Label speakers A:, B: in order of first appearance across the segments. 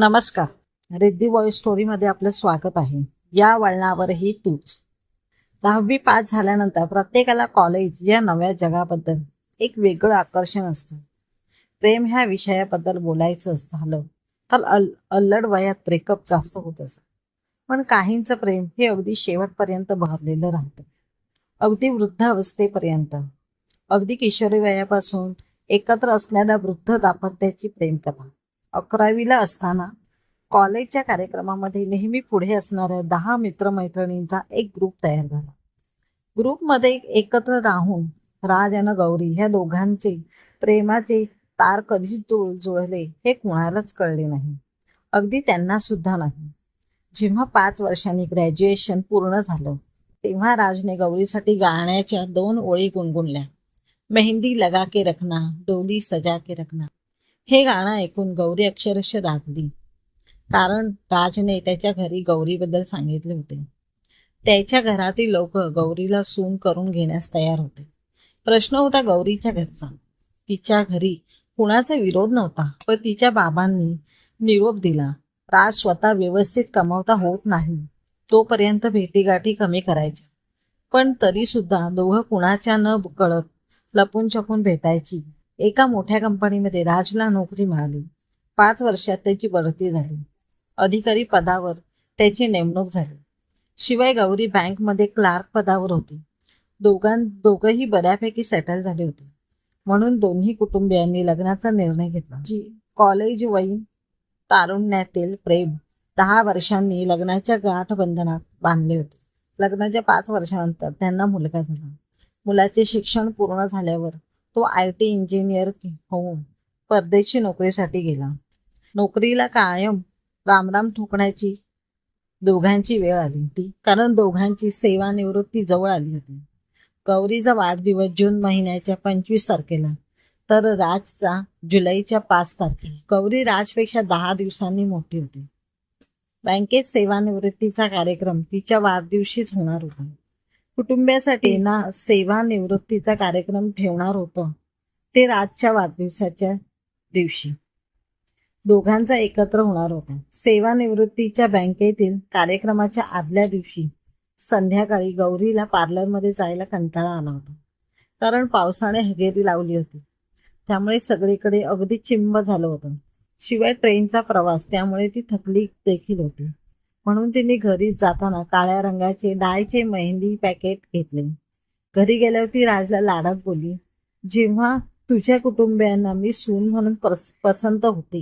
A: नमस्कार. रिद्धी बॉय स्टोरीमध्ये आपलं स्वागत आहे. या वळणावरही तूच. दहावी पास झाल्यानंतर प्रत्येकाला कॉलेज या नव्या जगाबद्दल एक वेगळं आकर्षण असतं. प्रेम ह्या विषयाबद्दल बोलायचं झालं तर अल अल्लड वयात ब्रेकअप जास्त होत असत पण काहींचं प्रेम हे अगदी शेवटपर्यंत बहरलेलं राहतं. अगदी वृद्ध अवस्थेपर्यंत. अगदी किशोरी वयापासून एकत्र असणाऱ्या वृद्ध दाम्पत्याची प्रेमकथा. अकरावीला असताना कॉलेजच्या कार्यक्रमामध्ये नेहमी पुढे असणाऱ्या दहा मित्रमैत्रिणींचा एक ग्रुप तयार झाला. ग्रुपमध्ये एकत्र राहून राज आणि गौरी ह्या दोघांचे प्रेमाचे तार कधीच जुळ जुळले हे कुणालाच कळले नाही. अगदी त्यांना सुद्धा नाही. जेव्हा पाच वर्षांनी ग्रॅज्युएशन पूर्ण झालं तेव्हा राजने गौरीसाठी गाण्याच्या दोन ओळी गुणगुणल्या. मेहंदी लगा के रखना डोली सजा के रखना. हे गाणं ऐकून गौरी अक्षरशः राजली कारण राजने त्याच्या घरी गौरीबद्दल सांगितले होते. त्याच्या घरातील लोक गौरीला सून करून घेण्यास तयार होते. प्रश्न होता गौरीच्या घरचा. तिच्या घरी कुणाचा विरोध नव्हता पण तिच्या बाबांनी निरोप दिला. राज स्वतः व्यवस्थित कमावता होत नाही. तोपर्यंत भेटीगाठी कमी करायच्या. पण तरीसुद्धा दोघं कुणाच्या न कळत लपून छपून भेटायची. एका मोठ्या कंपनीमध्ये राजला नोकरी मिळाली. पाच वर्षात त्याची बढती झाली. अधिकारी पदावर त्याची नेमणूक झाली. शिवाय गौरी बँकमध्ये क्लार्क पदावर होती. दोघां दोघंही बऱ्यापैकी सेटल झाले होते. म्हणून दोन्ही कुटुंबियांनी लग्नाचा निर्णय घेतला. जी कॉलेज वयीन तारुण्यातील प्रेम दहा वर्षांनी लग्नाच्या गाठबंधनात बांधले होते. लग्नाच्या पाच वर्षानंतर त्यांना मुलगा झाला. मुलाचे शिक्षण पूर्ण झाल्यावर तो आय टी इंजिनियर होऊन परदेशी नोकरीसाठी गेला. नोकरीला कायम रामराम ठोकण्याची दोघांची वेळ आली होती. कारण दोघांची सेवानिवृत्ती जवळ आली होती. गौरीचा वाढदिवस जून महिन्याच्या पंचवीस तारखेला. तर राजचा जुलैच्या पाच तारखेला. गौरी राजपेक्षा दहा दिवसांनी मोठी होती. बँकेत सेवानिवृत्तीचा कार्यक्रम तिच्या वाढदिवशीच होणार होता. कुटुंबियासाठी ना सेवानिवृत्तीचा कार्यक्रम ठेवणार होतं. ते राजच्या वाढदिवसाच्या दिवशी. दोघांचा एकत्र होणार होता. सेवानिवृत्तीच्या बँकेतील कार्यक्रमाच्या आदल्या दिवशी संध्याकाळी गौरीला पार्लरमध्ये जायला कंटाळा आला होता. कारण पावसाने हजेरी लावली होती. त्यामुळे सगळीकडे अगदी चिंब झालं होतं. शिवाय ट्रेनचा प्रवास त्यामुळे ती थकली देखील होती. म्हणून तिने घरी जाताना काळ्या रंगाचे डायचे मेहंदी पॅकेट घेतले. घरी गेल्यावर ती राजला लाडात बोली जेव्हा तुझ्या कुटुंबियांना मी सून म्हणून पस पसंत होते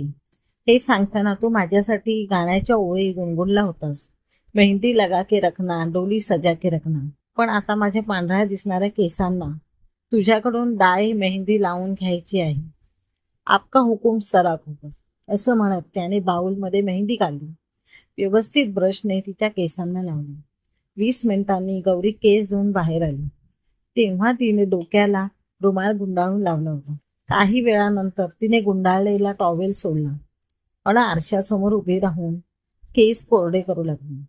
A: हे सांगताना तू माझ्यासाठी गाण्याच्या ओळी गुणगुणला होतास. मेहंदी लगा के रखना डोली सजा के रखना. पण आता माझ्या पांढऱ्या दिसणाऱ्या केसांना तुझ्याकडून डाय मेहंदी लावून घ्यायची आहे. आपका हुकूम सराक होता असं म्हणत त्याने बाऊलमध्ये मेहंदी काढली. व्यवस्थित ब्रशने तिच्या केसांना लावले. वीस मिनिटांनी गौरी केस धुवून बाहेर आली. तेव्हा तिने डोक्याला रुमाल गुंडाळून लावला होता. काही वेळानंतर तिने गुंडाळलेला टॉवेल सोडला. आणि आरशासमोर उभे राहून केस कोरडे करू लागली.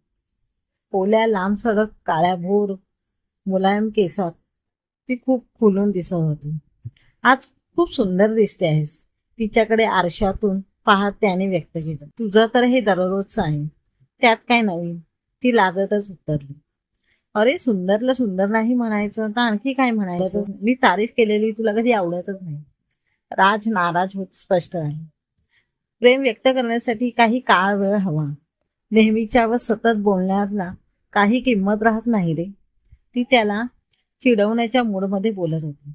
A: ओल्या लांब सडक काळ्या भोर मुलायम केसात ती खूप खुलून दिसत होती. आज खूप सुंदर दिसते आहेस. तिच्याकडे आरशातून पाहत त्याने व्यक्त केलं. तुझं तर हे दररोजचं आहे. त्यात काय नवीन? ती लाजतच उत्तरली. अरे सुंदरला सुंदर नाही म्हणायचं. तर आणखी काय म्हणायचं? मी तारीफ केलेली तुला कधी आवडतच नाही. राज नाराज होत स्पष्ट आहे प्रेम व्यक्त करण्यासाठी काही काळ वेळ हवा. नेहमीच्या व सतत बोलण्याला काही किंमत राहत नाही रे. ती त्याला चिडवण्याच्या मूडमध्ये बोलत होती.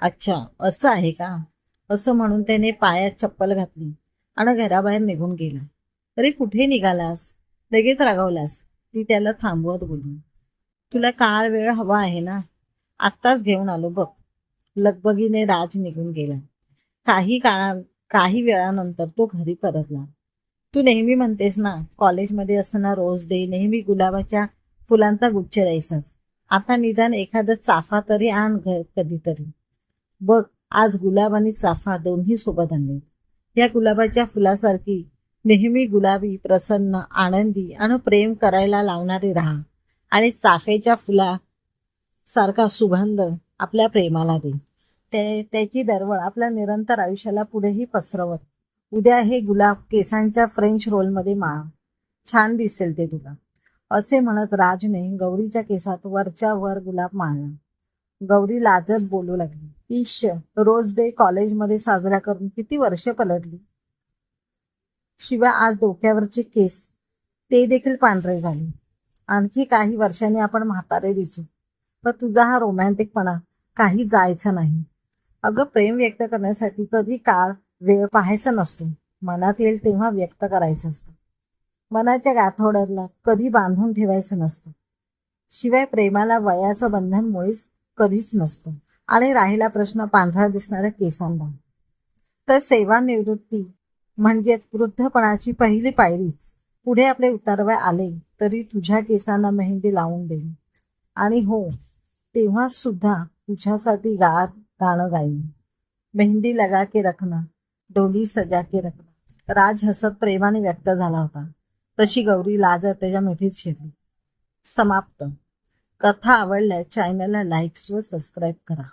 A: अच्छा असं आहे का? असं म्हणून त्याने पायात चप्पल घातली आणि घराबाहेर निघून गेला. तरी कुठे निघालास? लगेच रागावलास. ती त्याला थांबवत बोलली. तुला काळ वेळ हवा आहे ना? आत्ताच घेऊन आलो बघ. लगबगीने राज निघून गेला. काही काळा काही वेळानंतर तो घरी परतला. तू नेहमी म्हणतेस ना कॉलेजमध्ये असताना रोज डे नेहमी गुलाबाच्या फुलांचा गुच्छ द्यायचाच. आता निदान एखादं चाफा तरी आण घर कधीतरी. बघ आज गुलाब आणि चाफा दोन्ही सोबत आणले या गुलाबाच्या फुलासारखी नेहमी गुलाबी प्रसन्न आनंदी आणि प्रेम करायला लावणारे राहा. आणि चाफ्याच्या फुला सारखा सुगंध आपल्या प्रेमाला दे. ते त्याची दरवळ आपल्या निरंतर आयुष्याला पुढेही पसरवत. उद्या हे गुलाब केसांच्या फ्रेंच रोलमध्ये माळ. छान दिसेल ते तुला. असे म्हणत राजने गौरीच्या केसात वरच्या वर गुलाब माळला. गौरी लाजत बोलू लागली. ईश रोज डे कॉलेजमध्ये साजरा करून किती वर्ष पलटली? शिवाय आज डोक्यावरचे केस ते देखील पांढरे झाले. आणखी काही वर्षांनी आपण म्हातारे दिसू. पण तुझा हा रोमॅन्टिकपणा काही जायचं नाही. अगं प्रेम व्यक्त करण्यासाठी कधी काळ वेळ पाहायचा नसतो. मनात येईल तेव्हा व्यक्त करायचं असतं. मनाच्या गाठोड्याला कधी बांधून ठेवायचं नसतं. शिवाय प्रेमाला वयाचं बंधन मुळीच कधीच नसतं. आणि राहिला प्रश्न पांढरा दिसणाऱ्या केसांना तर सेवानिवृत्ती म्हणजेच वृद्धपणाची पहिली पायरीच. पुढे आपले उतारवय आले तरी तुझ्या केसांना मेहंदी लावून देईन. आणि हो तेव्हा सुद्धा तुझ्यासाठी गात गाणं गाईन. मेहंदी लगा के रखना डोली सजा के रखना. राज हसत प्रेमाने व्यक्त झाला होता. तशी गौरी लाज त्याच्या मिठीत शिरली. समाप्त. कथा आवडल्यास चॅनलला लाईक्स व सबस्क्राईब करा.